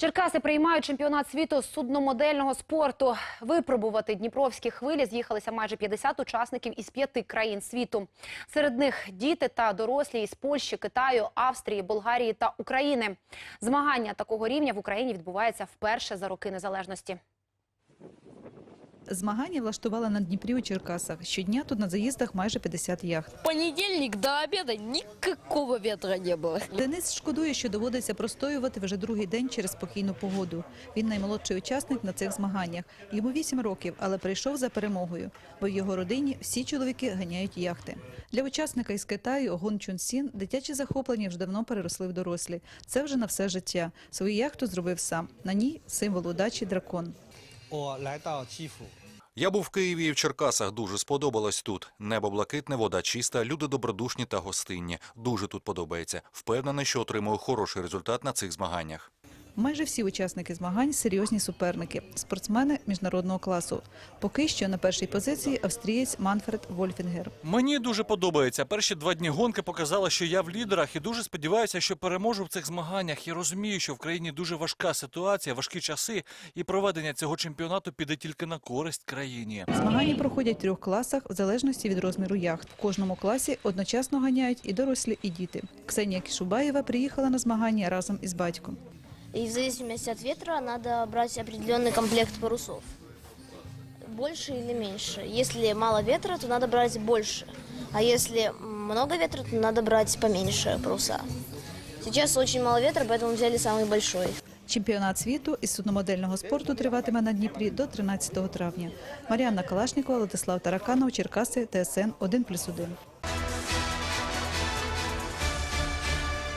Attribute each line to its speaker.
Speaker 1: Черкаси приймають чемпіонат світу з судномодельного спорту. Випробувати дніпровські хвилі з'їхалися майже 50 учасників із п'яти країн світу. Серед них діти та дорослі із Польщі, Китаю, Австрії, Болгарії та України. Змагання такого рівня в Україні відбуваються вперше за роки незалежності.
Speaker 2: Змагання влаштували на Дніпрі у Черкасах. Щодня тут на заїздах майже 50 яхт.
Speaker 3: понедельник до обеда никакого ветра не было.
Speaker 2: Денис шкодує, що доводиться простоювати вже другий день через спокійну погоду. Він наймолодший учасник на цих змаганнях. Йому 8 років, але прийшов за перемогою, бо в його родині всі чоловіки ганяють яхти. Для учасника із Китаю Гон Чун Сін дитячі захоплення вже давно переросли в дорослі. Це вже на все життя. Свою яхту зробив сам. На ній символ удачі дракон.
Speaker 4: Я був в Києві і в Черкасах. Дуже сподобалось тут. Небо блакитне, вода чиста, люди добродушні та гостинні. Дуже тут подобається. Впевнений, що отримую хороший результат на цих змаганнях.
Speaker 2: Майже всі учасники змагань серйозні суперники, спортсмени міжнародного класу. Поки що на першій позиції австрієць Манфред Вольфінгер.
Speaker 5: Мені дуже подобається. Перші два дні гонки показали, що я в лідерах і дуже сподіваюся, що переможу в цих змаганнях. І розумію, що в країні дуже важка ситуація, важкі часи, і проведення цього чемпіонату піде тільки на користь країні.
Speaker 2: Змагання проходять в трьох класах в залежності від розміру яхт. В кожному класі одночасно ганяють і дорослі, і діти. Ксенія Кішубаєва приїхала на змагання разом із батьком.
Speaker 6: И в зависимости от ветра надо брать определенный комплект парусов. Больше или меньше. Если мало ветра, то надо брать больше. А если много ветра, то надо брать поменьше паруса. Сейчас очень мало ветра, поэтому взяли самый большой.
Speaker 2: Чемпіонат світу із судномодельного спорту триватиме на Дніпрі до 13 травня. Маріанна Калашнікова, Владислав Тараканов, Черкаси, ТСН 1+,1.